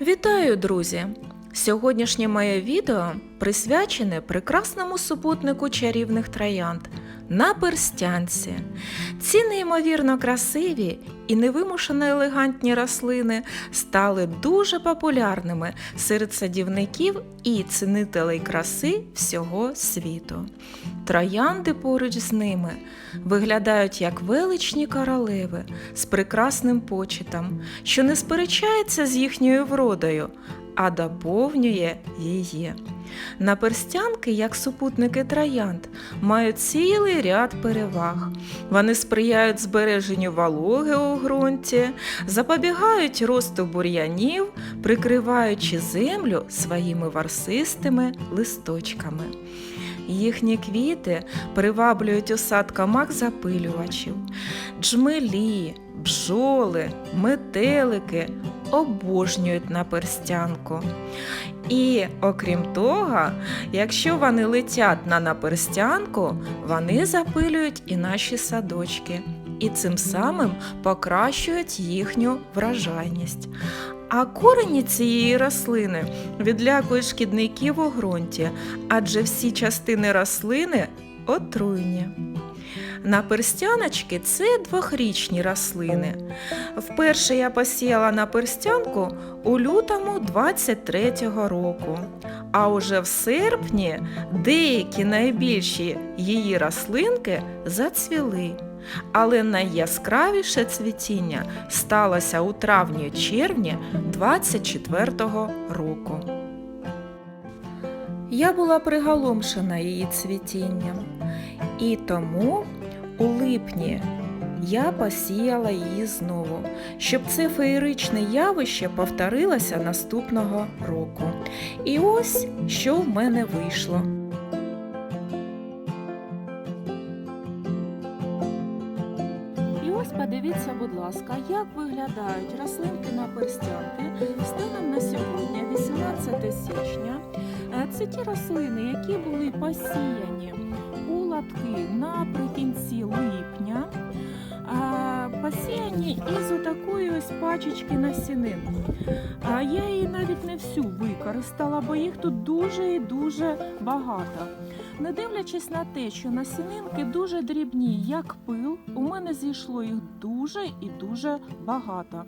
Вітаю, друзі! Сьогоднішнє моє відео присвячене прекрасному супутнику чарівних троянд на перстянці. Ці неймовірно красиві і невимушено елегантні рослини стали дуже популярними серед садівників і цінителей краси всього світу. Троянди поруч з ними виглядають як величні королеви з прекрасним почетом, що не сперечається з їхньою вродою, а доповнює її. Наперстянки, як супутники троянд, мають цілий ряд переваг. Вони сприяють збереженню вологи у ґрунті, запобігають росту бур'янів, прикриваючи землю своїми варсистими листочками. Їхні квіти приваблюють у сад камак запилювачів, джмелі, бджоли, метелики обожнюють наперстянку. І окрім того, якщо вони летять на наперстянку, вони запилюють і наші садочки, і цим самим покращують їхню вражайність. А корені цієї рослини відлякують шкідників у ґрунті, адже всі частини рослини отруйні. Наперстяночки це двохрічні рослини. Вперше я посіяла наперстянку у лютому 23-го року. А уже в серпні деякі найбільші її рослинки зацвіли. Але найяскравіше цвітіння сталося у травні-червні 24-го року. Я була приголомшена її цвітінням, і тому у липні я посіяла її знову, щоб це феєричне явище повторилося наступного року. І ось що в мене вийшло. Ось подивіться, будь ласка, як виглядають рослинки на перстянки станом на сьогодні, 18 січня. Е, Це ті рослини, які були посіяні у латки наприкінці липня, посіяні із отакої ось пачечки насінин. А я її навіть не всю використала, бо їх тут дуже і дуже багато. Не дивлячись на те, що насінинки дуже дрібні, як пил, у мене зійшло їх дуже і дуже багато.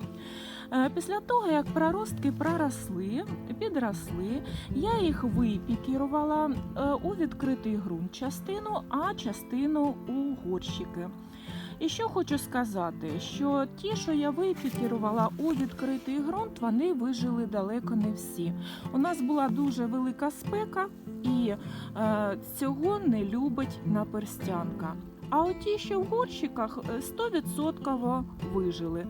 Е, Після того, як проростки проросли, підросли, я їх випікірувала е, у відкритий ґрунт частину, а частину у горщики. І що хочу сказати, що ті, що я випікірувала у відкритий ґрунт, вони вижили далеко не всі. У нас була дуже велика спека, і е, цього не любить наперстянка. А от ті, що в горщиках, е, 100% вижили.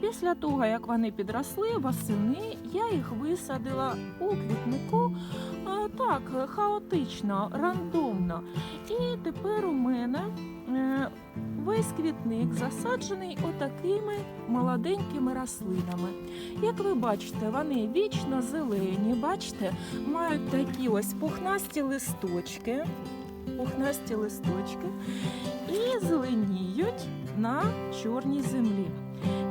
Після того, як вони підросли восени, я їх висадила у квітнику е, так, хаотично, рандомно. І тепер у мене е, весь квітник засаджений отакими молоденькими рослинами. Як ви бачите, вони вічно зелені, бачите, мають такі ось пухнасті листочки, пухнасті листочки і зеленіють на чорній землі.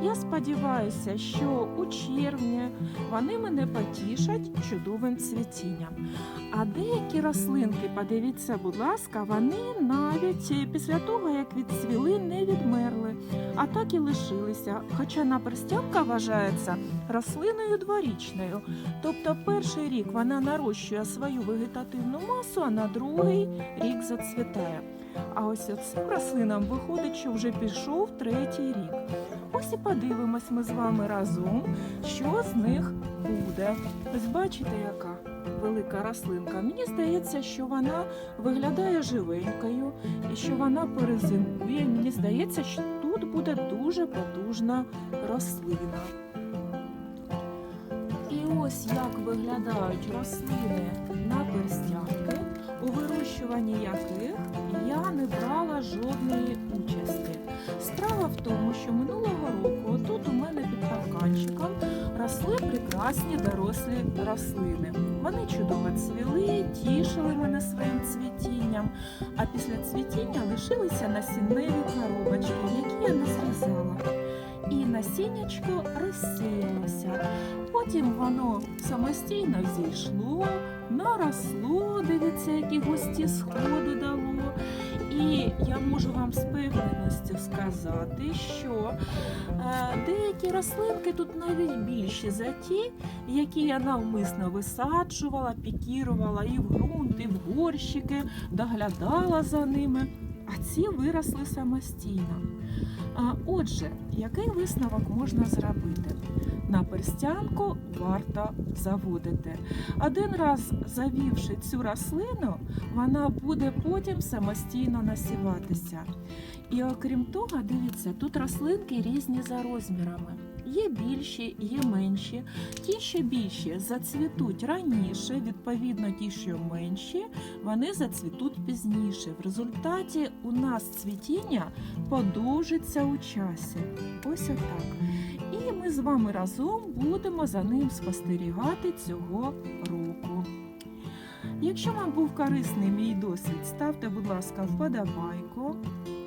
Я сподіваюся, що у червні вони мене потішать чудовим цвітінням. А деякі рослинки, подивіться, будь ласка, вони навіть після того, як відцвіли, не відмерли, а так і лишилися. Хоча наперстянка вважається рослиною дворічною. Тобто перший рік вона нарощує свою вегетативну масу, а на другий рік зацвітає. А ось цим рослинам виходить, що вже пішов третій рік. Ось і подивимось ми з вами разом, що з них буде. Ось бачите, яка велика рослинка. Мені здається, що вона виглядає живенькою і що вона перезимує. Мені здається, що тут буде дуже потужна рослина. І ось як виглядають рослини вирощуванні яких я не брала жодної участі. Справа в тому, що минулого року тут у мене під парканчиком росли прекрасні дорослі рослини. Вони чудово цвіли, тішили мене своїм цвітінням, а після цвітіння лишилися насінневі коробочки, які я не зрізала. І насіннячко розсіялося. потім воно самостійно зійшло, наросло, дивіться, які густі сходи дало. І я можу вам з певненістю сказати, що е, деякі рослинки тут навіть більші за ті, які я навмисно висаджувала, пікірувала і в ґрунт, і в горщики, доглядала за ними, а ці виросли самостійно. Отже, який висновок можна зробити? На перстянку варто заводити. Один раз завівши цю рослину, вона буде потім самостійно насіватися. І окрім того, дивіться, тут рослинки різні за розмірами. Є більші, є менші. Ті, що більші, зацвітуть раніше, відповідно, ті, що менші, вони зацвітуть пізніше. В результаті у нас цвітіння подовжиться у часі. Ось отак. І ми з вами разом будемо за ним спостерігати цього року. Якщо вам був корисний мій досвід, ставте, будь ласка, вподобайку.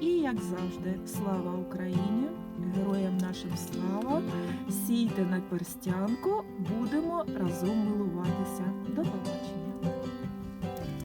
І, як завжди, слава Україні! Героям нашим слава! Сійте на перстянку, будемо разом милуватися. До побачення!